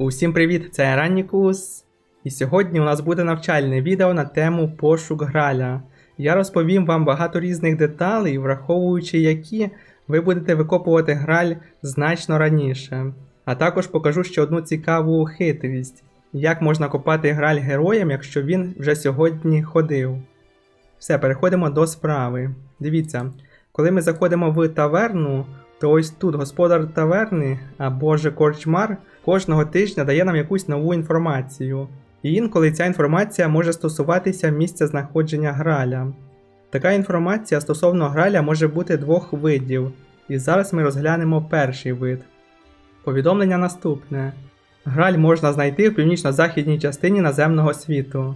Усім привіт! Це Раннікус. І сьогодні у нас буде навчальне відео на тему пошук граля. Я розповім вам багато різних деталей, враховуючи які ви будете викопувати граль значно раніше. А також покажу ще одну цікаву хитрість: як можна копати граль героям, якщо він вже сьогодні ходив. Все, переходимо до справи. Дивіться, коли ми заходимо в таверну, то ось тут господар таверни або ж корчмар кожного тижня дає нам якусь нову інформацію. І інколи ця інформація може стосуватися місця знаходження граля. Така інформація стосовно граля може бути двох видів, і зараз ми розглянемо перший вид. Повідомлення наступне: Граль можна знайти в північно-західній частині наземного світу.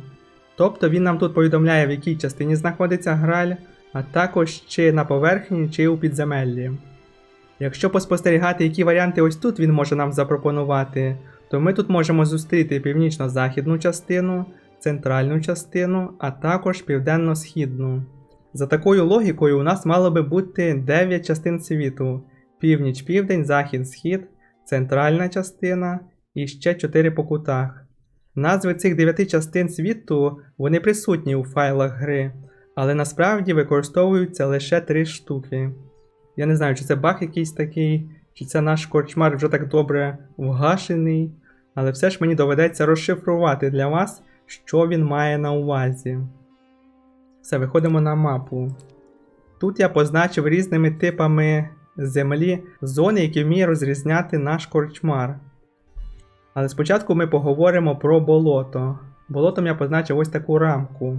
Тобто він нам тут повідомляє, в якій частині знаходиться граль, а також чи на поверхні, чи у підземеллі. Якщо поспостерігати, які варіанти ось тут він може нам запропонувати, то ми тут можемо зустріти північно-західну частину, центральну частину, а також південно-східну. За такою логікою, у нас мало би бути 9 частин світу: північ, південь, захід, схід, центральна частина і ще 4 по кутах. Назви цих 9 частин світу вони присутні у файлах гри, але насправді використовуються лише 3 штуки. Я не знаю, чи це баг якийсь такий, чи це наш корчмар вже так добре вгашений, але все ж мені доведеться розшифрувати для вас, що він має на увазі. Все, виходимо на мапу. Тут я позначив різними типами землі зони, які вміє розрізняти наш корчмар. Але спочатку ми поговоримо про болото. Болотом я позначив ось таку рамку.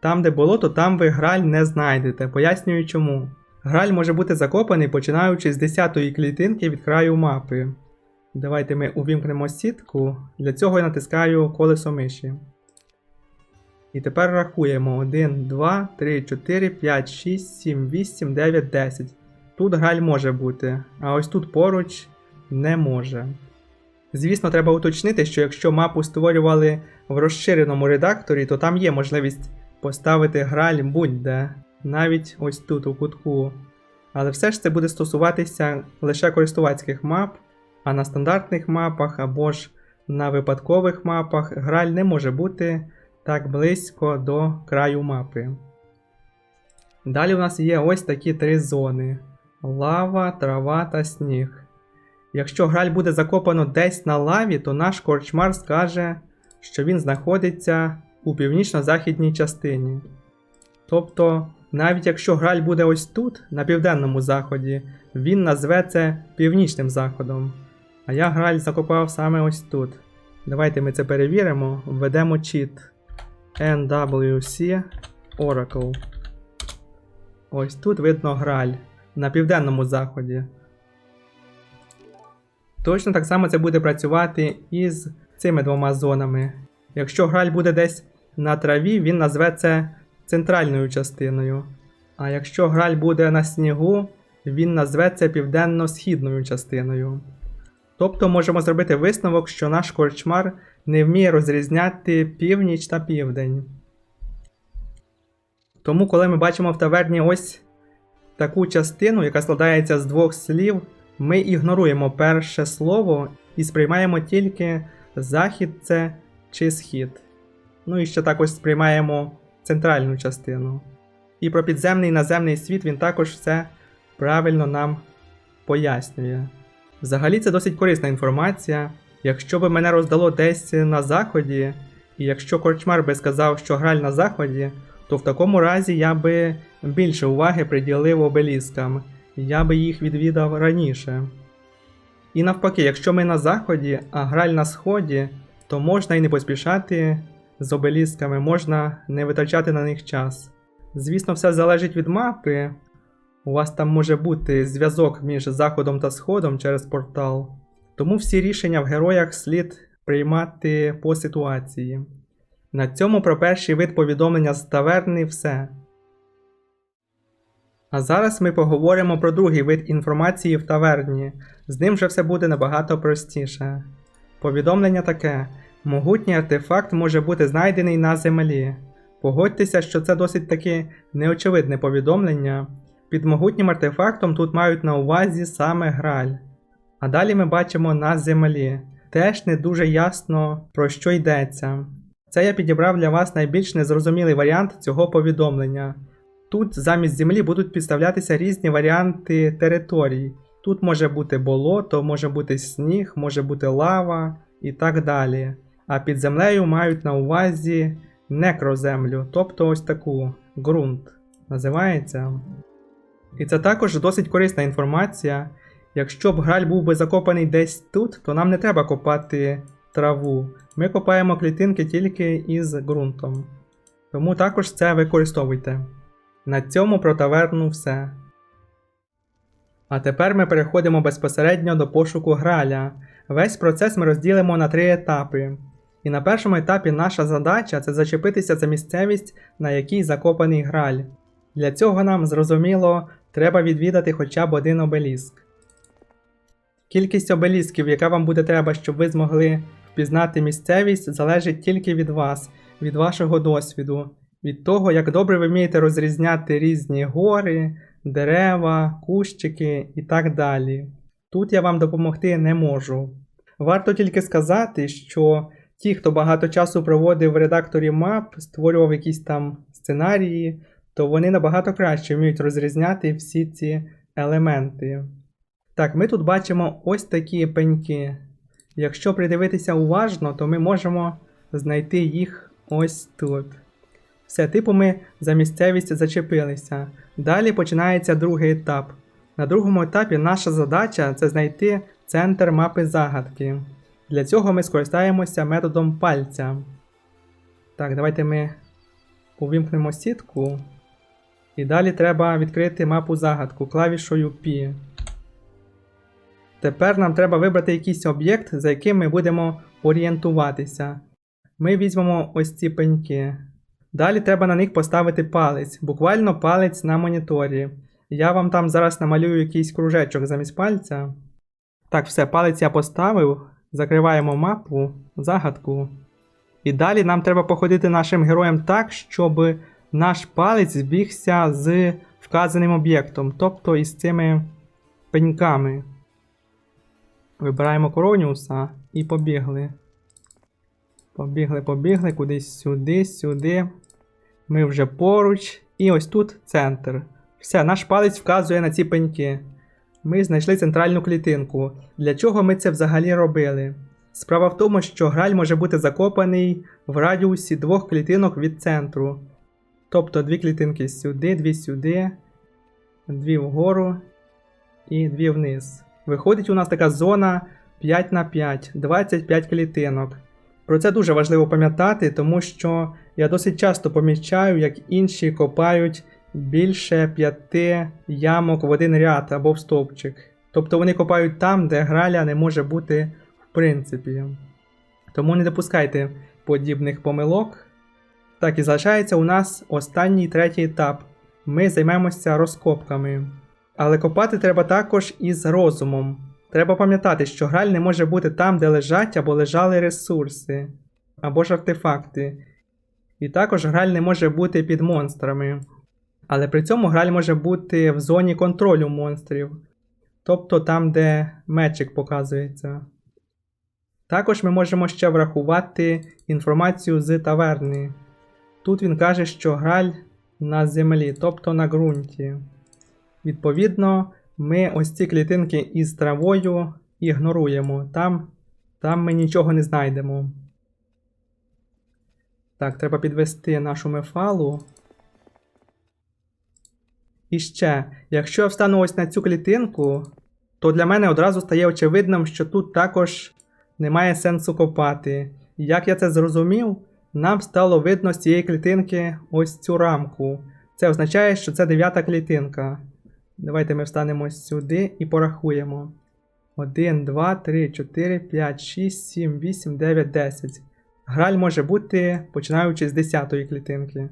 Там, де болото, там ви граль не знайдете. Пояснюю чому. Граль може бути закопаний починаючи з 10-ї клітинки від краю мапи. Давайте ми увімкнемо сітку. Для цього я натискаю колесо миші. І тепер рахуємо 1, 2, 3, 4, 5, 6, 7, 8, 9, 10. Тут граль може бути, а ось тут поруч не може. Звісно, треба уточнити, що якщо мапу створювали в розширеному редакторі, то там є можливість поставити граль будь-де, навіть ось тут у кутку. Але все ж це буде стосуватися лише користувацьких мап, а на стандартних мапах або ж на випадкових мапах граль не може бути так близько до краю мапи. Далі у нас є ось такі три зони: лава, трава та сніг. Якщо граль буде закопано десь на лаві, то наш корчмар скаже, що він знаходиться у північно-західній частині. Тобто, навіть якщо граль буде ось тут, на південному заході, він назве це північним заходом. А я граль закопав саме ось тут. Давайте ми це перевіримо. Введемо чіт NWC Oracle. Ось тут видно граль на південному заході. Точно так само це буде працювати і з цими двома зонами. Якщо граль буде десь на траві, він назве це центральною частиною. А якщо граль буде на снігу, він назве це південно-східною частиною. Тобто можемо зробити висновок, що наш корчмар не вміє розрізняти північ та південь. Тому, коли ми бачимо в таверні ось таку частину, яка складається з двох слів, ми ігноруємо перше слово і сприймаємо тільки захід це чи схід. Ну і ще також сприймаємо центральну частину. І про підземний і наземний світ він також все правильно нам пояснює. Взагалі це досить корисна інформація. Якщо би мене роздало десь на заході, і якщо корчмар би сказав, що граль на заході, то в такому разі я би більше уваги приділив обеліскам, я би їх відвідав раніше. І навпаки, якщо ми на заході, а граль на сході, то можна і не поспішати з обелісками, можна не витрачати на них час. Звісно, все залежить від мапи. У вас там може бути зв'язок між заходом та сходом через портал. Тому всі рішення в героях слід приймати по ситуації. На цьому про перший вид повідомлення з таверни все. А зараз ми поговоримо про другий вид інформації в таверні. З ним вже все буде набагато простіше. Повідомлення таке: могутній артефакт може бути знайдений на землі. Погодьтеся, що це досить таки неочевидне повідомлення. Під могутнім артефактом тут мають на увазі саме граль. А далі ми бачимо на землі. теж не дуже ясно про що йдеться. Це я підібрав для вас найбільш незрозумілий варіант цього повідомлення. Тут замість землі будуть підставлятися різні варіанти територій. Тут може бути болото, може бути сніг, може бути лава і так далі. А під землею мають на увазі некроземлю, тобто ось таку ґрунт називається. І це також досить корисна інформація. Якщо б граль був би закопаний десь тут, то нам не треба копати траву. Ми копаємо клітинки тільки із ґрунтом. Тому також це використовуйте. На цьому про таверну все. А тепер ми переходимо безпосередньо до пошуку граля. Весь процес ми розділимо на три етапи. І на першому етапі наша задача це зачепитися за місцевість, на якій закопаний граль. Для цього нам, зрозуміло, треба відвідати хоча б один обеліск. Кількість обелісків, яка вам буде треба, щоб ви змогли впізнати місцевість, залежить тільки від вас, від вашого досвіду, від того, як добре ви вмієте розрізняти різні гори, дерева, кущики і так далі. Тут я вам допомогти не можу. Варто тільки сказати, що ті, хто багато часу проводив в редакторі мап, створював якісь там сценарії, то вони набагато краще вміють розрізняти всі ці елементи. Так, ми тут бачимо ось такі пеньки. Якщо придивитися уважно, то ми можемо знайти їх ось тут. Все, типу ми за місцевість зачепилися. Далі починається другий етап. На другому етапі наша задача це знайти центр мапи загадки. Для цього ми скористаємося методом пальця. Так, давайте ми увімкнемо сітку. І далі треба відкрити мапу загадку клавішою P. Тепер нам треба вибрати якийсь об'єкт, за яким ми будемо орієнтуватися. Ми візьмемо ось ці пеньки. Далі треба на них поставити палець, буквально палець на моніторі. Я вам там зараз намалюю якийсь кружечок замість пальця. Так, все, палець я поставив. Закриваємо мапу, загадку. І далі нам треба походити нашим героям так, щоб наш палець збігся з вказаним об'єктом, тобто із цими пеньками. Вибираємо Короніуса і побігли. Побігли, побігли, кудись сюди, сюди. Ми вже поруч. І ось тут центр. Все, наш палець вказує на ці пеньки. Ми знайшли центральну клітинку. Для чого ми це взагалі робили? Справа в тому, що граль може бути закопаний в радіусі двох клітинок від центру. Тобто дві клітинки сюди, дві сюди, дві вгору і дві вниз. Виходить у нас така зона 5 на 5, 25 клітинок. Про це дуже важливо пам'ятати, тому що я досить часто помічаю, як інші копають більше 5 ямок в один ряд або в стовпчик. Тобто вони копають там, де граля не може бути в принципі. Тому не допускайте подібних помилок. Так, і залишається у нас останній третій етап. Ми займемося розкопками. Але копати треба також із розумом. Треба пам'ятати, що граль не може бути там, де лежать або лежали ресурси, або ж артефакти. І також граль не може бути під монстрами. Але при цьому граль може бути в зоні контролю монстрів, тобто там, де мечик показується. Також ми можемо ще врахувати інформацію з таверни. Тут він каже, що граль на землі, тобто на ґрунті. Відповідно, ми ось ці клітинки із травою ігноруємо. Там, там ми нічого не знайдемо. Так, треба підвести нашу мефалу. І ще, якщо я встану ось на цю клітинку, то для мене одразу стає очевидним, що тут також немає сенсу копати. І Як я це зрозумів, нам стало видно з цієї клітинки ось цю рамку. Це означає, що це дев'ята клітинка. Давайте ми встанемо сюди і порахуємо. 1, 2, 3, 4, 5, 6, 7, 8, 9, 10. Граль може бути починаючи з 10 клітинки.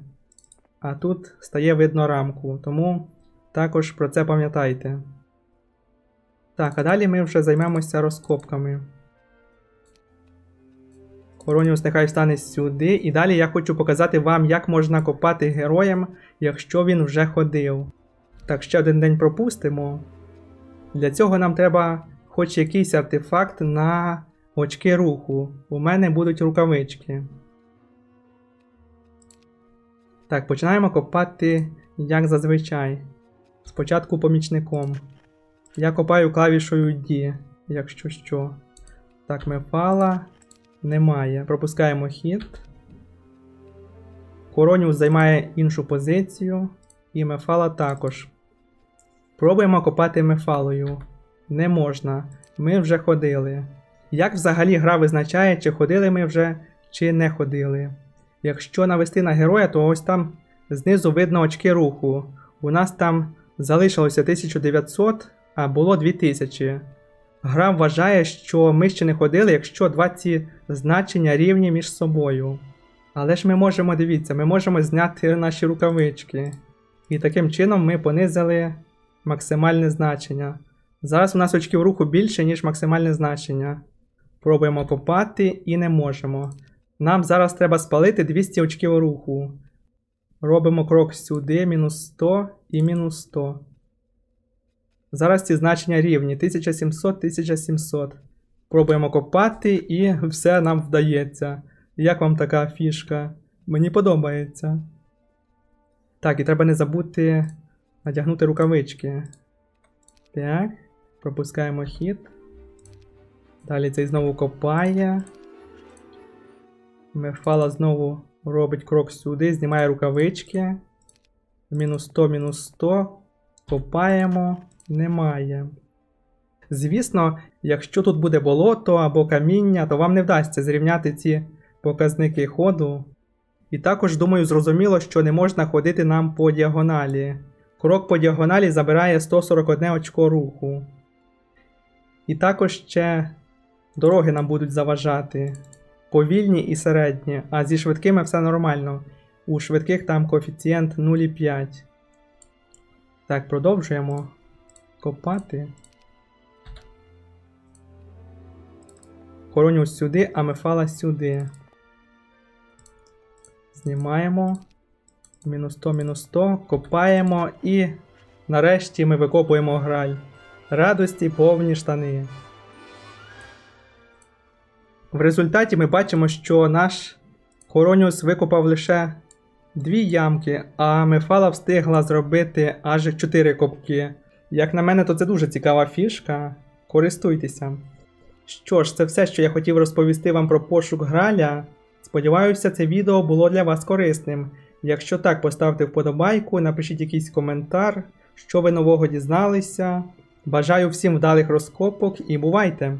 А тут стає видно рамку, тому також про це пам'ятайте. Так, а далі ми вже займемося розкопками. Короніус нехай встане сюди. І далі я хочу показати вам, як можна копати героям, якщо він вже ходив. Так, ще один день пропустимо. Для цього нам треба хоч якийсь артефакт на очки руху. У мене будуть рукавички. Так, починаємо копати, як зазвичай. Спочатку помічником. Я копаю клавішою D, якщо що. Так, мефала немає. Пропускаємо хід. Короніус займає іншу позицію. І мефала також. Пробуємо копати мефалою. Не можна. Ми вже ходили. Як взагалі гра визначає, чи ходили ми вже, чи не ходили? Якщо навести на героя, то ось там знизу видно очки руху. У нас там залишилося 1900, а було 2000. Гра вважає, що ми ще не ходили, якщо два ці значення рівні між собою. Але ж ми можемо, дивіться, ми можемо зняти наші рукавички. І таким чином ми понизили максимальне значення. Зараз у нас очків руху більше, ніж максимальне значення. Пробуємо копати і не можемо. Нам зараз треба спалити 200 очків руху. Робимо крок сюди, мінус 100 і мінус 100. Зараз ці значення рівні 1700, 1700. Пробуємо копати і все нам вдається. Як вам така фішка? Мені подобається. Так, і треба не забути надягнути рукавички. Так, пропускаємо хід. Далі цей знову копає. Мефала знову робить крок сюди, знімає рукавички. Мінус 100, мінус 100. Копаємо. Немає. Звісно, якщо тут буде болото або каміння, то вам не вдасться зрівняти ці показники ходу. І також, думаю, зрозуміло, що не можна ходити нам по діагоналі. Крок по діагоналі забирає 141 очко руху. І також ще дороги нам будуть заважати. Повільні і середні, а зі швидкими все нормально. У швидких там коефіцієнт 0,5. Так, продовжуємо копати. Короніус сюди, а мефала сюди. Знімаємо. Мінус 100, мінус 100. Копаємо і нарешті ми викопуємо граль. Радості повні штани. В результаті ми бачимо, що наш Короніус викопав лише дві ямки, а Мефала встигла зробити аж 4 копки. Як на мене, то це дуже цікава фішка. Користуйтеся. Що ж, це все, що я хотів розповісти вам про пошук Граля. Сподіваюся, це відео було для вас корисним. Якщо так, поставте вподобайку, напишіть якийсь коментар, що ви нового дізналися. Бажаю всім вдалих розкопок і бувайте!